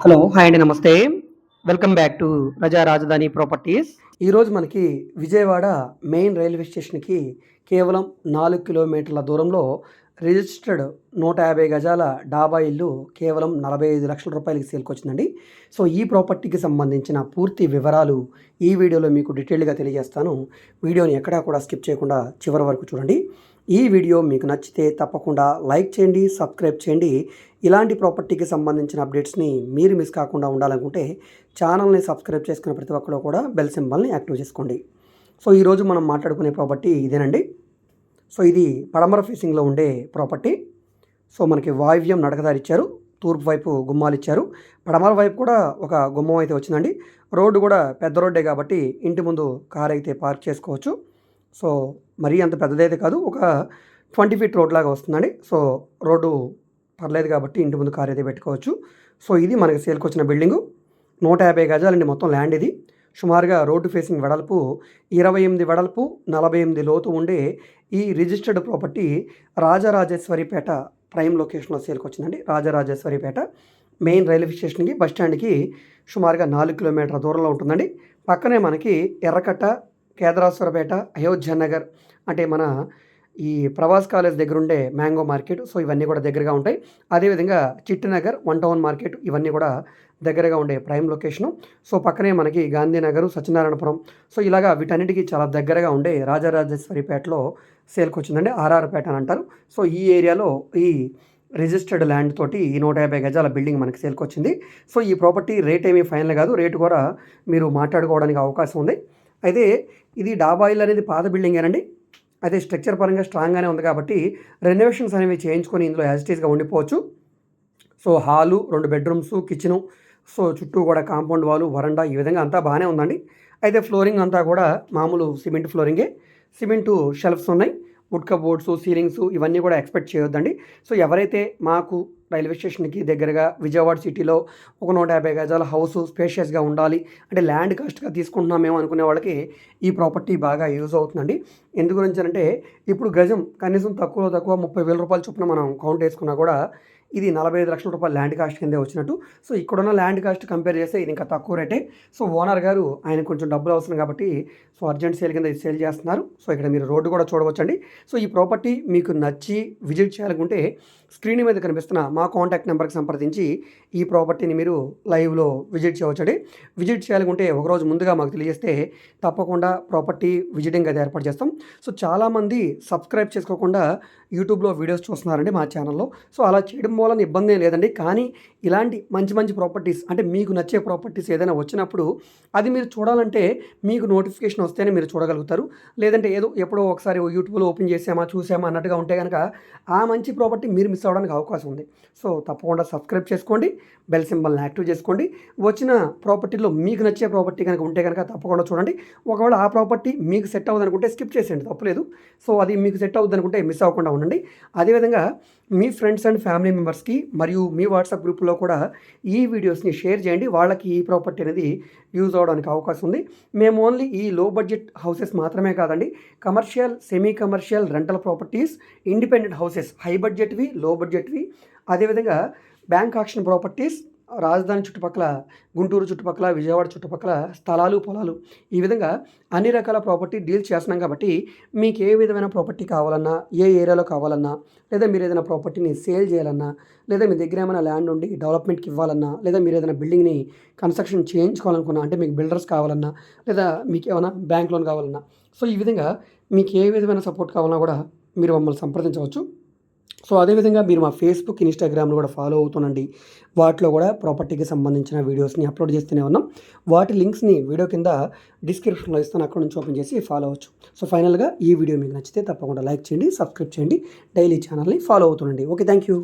Hello hi అండి నమస్తే. Welcome back to ప్రజా రాజధాని ప్రాపర్టీస్ ఈరోజు మనకి విజయవాడ మెయిన్ రైల్వే స్టేషన్కి కేవలం నాలుగు కిలోమీటర్ల దూరంలో రిజిస్టర్డ్ నూట యాభై గజాల డాబా ఇల్లు కేవలం నలభై ఐదు లక్షల రూపాయలకి సేల్కి వచ్చిందండి. సో ఈ ప్రాపర్టీకి సంబంధించిన పూర్తి వివరాలు ఈ వీడియోలో మీకు డీటెయిల్గా తెలియజేస్తాను. వీడియోని ఎక్కడా కూడా స్కిప్ చేయకుండా చివరి వరకు చూడండి. ఈ వీడియో మీకు నచ్చితే తప్పకుండా లైక్ చేయండి సబ్స్క్రైబ్ చేయండి. ఇలాంటి ప్రాపర్టీకి సంబంధించిన అప్డేట్స్ని మీరు మిస్ కాకుండా ఉండాలనుకుంటే ఛానల్ని సబ్స్క్రైబ్ చేసుకున్న ప్రతి ఒక్కరు కూడా బెల్ సింబల్ని యాక్టివ్ చేసుకోండి. సో ఈరోజు మనం మాట్లాడుకునే ప్రాపర్టీ ఇదేనండి. సో ఇది పడమర ఫేసింగ్లో ఉండే ప్రాపర్టీ. సో మనకి వాయువ్యం నడకదారి ఇచ్చారు. తూర్పు వైపు గుమ్మాలు ఇచ్చారు. పడమర వైపు కూడా ఒక గుమ్మం అయితే వచ్చిందండి. రోడ్డు కూడా పెద్ద రోడ్డే కాబట్టి ఇంటి ముందు కార్ అయితే పార్క్ చేసుకోవచ్చు. సో మరీ అంత పెద్దదైతే కాదు ఒక ట్వంటీ ఫీట్ రోడ్ లాగా వస్తుందండి. సో రోడ్డు పర్లేదు కాబట్టి ఇంటి ముందు కార్ అయితే పెట్టుకోవచ్చు. సో ఇది మనకి సేల్కి వచ్చిన బిల్డింగు. నూట యాభై గజాలండి మొత్తం ల్యాండ్ ఇది. సుమారుగా రోడ్డు ఫేసింగ్ వెడల్పు ఇరవై ఎనిమిది వెడల్పు నలభై ఎనిమిది లోతు ఉండే ఈ రిజిస్టర్డ్ ప్రాపర్టీ రాజరాజేశ్వరిపేట ప్రైమ్ లొకేషన్లో సేల్కి వచ్చిందండి. రాజరాజేశ్వరిపేట మెయిన్ రైల్వే స్టేషన్కి బస్ స్టాండ్కి సుమారుగా నాలుగు కిలోమీటర్ల దూరంలో ఉంటుందండి. పక్కనే మనకి ఎర్రకట్ట కేదరాశ్వరపేట అయోధ్య నగర్ అంటే మన ఈ ప్రవాస్ కాలేజ్ దగ్గర ఉండే మ్యాంగో మార్కెట్. సో ఇవన్నీ కూడా దగ్గరగా ఉంటాయి. అదేవిధంగా చిట్టినగర్ వన్ టౌన్ మార్కెట్ ఇవన్నీ కూడా దగ్గరగా ఉండే ప్రైమ్ లొకేషను. సో పక్కనే మనకి గాంధీనగర్ సత్యనారాయణపురం. సో ఇలాగా వీటన్నిటికీ చాలా దగ్గరగా ఉండే రాజరాజేశ్వరిపేటలో సేల్కి వచ్చిందండి ఆర్ఆర్పేట అని అంటారు. సో ఈ ఏరియాలో ఈ రిజిస్టర్డ్ ల్యాండ్ తోటి ఈ నూట యాభై గజాల బిల్డింగ్ మనకి సేల్కి వచ్చింది సో ఈ ప్రాపర్టీ రేట్ ఏమీ ఫైనల్ కాదు. రేటు కూడా మీరు మాట్లాడుకోవడానికి అవకాశం ఉంది. అయితే ఇది డాబా ఇల్లు అనేది పాత బిల్డింగేనండి అయితే స్ట్రక్చర్ పరంగా స్ట్రాంగ్గానే ఉంది కాబట్టి రెనోవేషన్స్ అనేవి చేయించుకొని ఇందులో యాజిటీస్గా ఉండిపోవచ్చు. సో హాలు రెండు బెడ్రూమ్స్ కిచెను సో చుట్టూ కూడా కాంపౌండ్ వాలు వరండా ఈ విధంగా అంతా బాగానే ఉందండి. అయితే ఫ్లోరింగ్ అంతా కూడా మామూలు సిమెంట్ ఫ్లోరింగే సిమెంటు షెల్ఫ్స్ ఉన్నాయి. వుడ్ కబోర్డ్స్ సీలింగ్స్ ఇవన్నీ కూడా ఎక్స్పెక్ట్ చేయొద్దండి. సో ఎవరైతే మాకు రైల్వే స్టేషన్కి దగ్గరగా విజయవాడ సిటీలో ఒక నూట యాభై గజాల హౌస్ స్పేషియస్గా ఉండాలి. అంటే ల్యాండ్ కాస్ట్గా తీసుకుంటున్నామేమో అనుకునే వాళ్ళకి ఈ ప్రాపర్టీ బాగా యూజ్ అవుతుందండి. ఎందు గురించి అంటే ఇప్పుడు గజం కనీసం తక్కువలో తక్కువ ముప్పై వేల రూపాయల చొప్పున మనం కౌంట్ వేసుకున్నా కూడా ఇది నలభై ఐదు లక్షల రూపాయల ల్యాండ్ కాస్ట్ కిందే వచ్చినట్టు. సో ఇక్కడున్న ల్యాండ్ కాస్ట్ కంపేర్ చేస్తే ఇది ఇంకా తక్కువ రేటే. సో ఓనర్ గారు ఆయన కొంచెం డబ్బులు అవసరం కాబట్టి సో అర్జెంట్ సేల్ కింద సేల్ చేస్తున్నారు. సో ఇక్కడ మీరు రోడ్డు కూడా చూడవచ్చండి. సో ఈ ప్రాపర్టీ మీకు నచ్చి విజిట్ చేయాలనుకుంటే స్క్రీన్ మీద కనిపిస్తున్న మా కాంటాక్ట్ నెంబర్కి సంప్రదించి ఈ ప్రాపర్టీని మీరు లైవ్లో విజిట్ చేయవచ్చండి. విజిట్ చేయాలనుకుంటే ఒకరోజు ముందుగా మాకు తెలియజేస్తే తప్పకుండా ప్రాపర్టీ విజిటింగ్ అది ఏర్పాటు చేస్తాం. సో చాలామంది సబ్స్క్రైబ్ చేసుకోకుండా యూట్యూబ్లో వీడియోస్ చూస్తున్నారండి మా ఛానల్లో. సో అలా చేయడం మూలన ఇబ్బంది ఏం లేదండి. కానీ ఇలాంటి మంచి మంచి ప్రాపర్టీస్ అంటే మీకు నచ్చే ప్రాపర్టీస్ ఏదైనా వచ్చినప్పుడు అది మీరు చూడాలంటే మీకు నోటిఫికేషన్ వస్తేనే మీరు చూడగలుగుతారు. లేదంటే ఏదో ఎప్పుడో ఒకసారి యూట్యూబ్లో ఓపెన్ చేసామా చూసామా అన్నట్టుగా ఉంటే కనుక ఆ మంచి ప్రాపర్టీ మీరు మిస్ అవ్వడానికి అవకాశం ఉంది. సో తప్పకుండా సబ్స్క్రైబ్ చేసుకోండి బెల్ సింబల్ని యాక్టివ్ చేసుకోండి. వచ్చిన ప్రాపర్టీలో మీకు నచ్చే ప్రాపర్టీ కనుక ఉంటే కనుక తప్పకుండా చూడండి. ఒకవేళ ఆ ప్రాపర్టీ మీకు సెట్ అవ్వదు అనుకుంటే స్కిప్ చేసేయండి తప్పలేదు. సో అది మీకు సెట్ అవుతుంది అనుకుంటే మిస్ అవ్వకుండా ఉండండి. అదేవిధంగా మీ ఫ్రెండ్స్ అండ్ ఫ్యామిలీ మెంబర్స్కి మరియు మీ వాట్సాప్ గ్రూప్లో కూడా ఈ వీడియోస్ని షేర్ చేయండి. వాళ్ళకి ఈ ప్రాపర్టీ అనేది యూజ్ అవడానికి అవకాశం ఉంది. మేము ఓన్లీ ఈ లో బడ్జెట్ హౌసెస్ మాత్రమే కాదండి. Commercial semi commercial rental properties independent houses high బడ్జెట్వి low బడ్జెట్వి అదేవిధంగా బ్యాంక్ ఆక్షన్ ప్రాపర్టీస్ రాజధాని చుట్టుపక్కల గుంటూరు చుట్టుపక్కల విజయవాడ చుట్టుపక్కల స్థలాలు పొలాలు ఈ విధంగా అన్ని రకాల ప్రాపర్టీ డీల్స్ చేస్తున్నాం కాబట్టి మీకు ఏ విధమైన ప్రాపర్టీ కావాలన్నా ఏ ఏరియాలో కావాలన్నా లేదా మీరు ఏదైనా ప్రాపర్టీని సేల్ చేయాలన్నా లేదా మీ దగ్గర ఏమైనా ల్యాండ్ ఉండి డెవలప్మెంట్కి ఇవ్వాలన్నా లేదా మీరు ఏదైనా బిల్డింగ్ని కన్స్ట్రక్షన్ చేయించుకోవాలనుకున్నా అంటే మీకు బిల్డర్స్ కావాలన్నా లేదా మీకు ఏమైనా బ్యాంక్ లోన్ కావాలన్నా సో ఈ విధంగా మీకు ఏ విధమైన సపోర్ట్ కావాలన్నా కూడా మీరు మమ్మల్ని సంప్రదించవచ్చు. సో అదేవిధంగా మీరు మా ఫేస్బుక్ ఇన్స్టాగ్రామ్లో కూడా ఫాలో అవుతుండండి. వాటిలో కూడా ప్రాపర్టీకి సంబంధించిన వీడియోస్ని అప్లోడ్ చేస్తూనే ఉన్నాం. వాటి లింక్స్ని వీడియో కింద డిస్క్రిప్షన్లో ఇస్తాను. అక్కడ నుంచి ఓపెన్ చేసి ఫాలో అవచ్చు సో ఫైనల్గా ఈ వీడియో మీకు నచ్చితే తప్పకుండా లైక్ చేయండి సబ్స్క్రైబ్ చేయండి. డైలీ ఛానల్ని ఫాలో అవుతుండండి. Okay thank you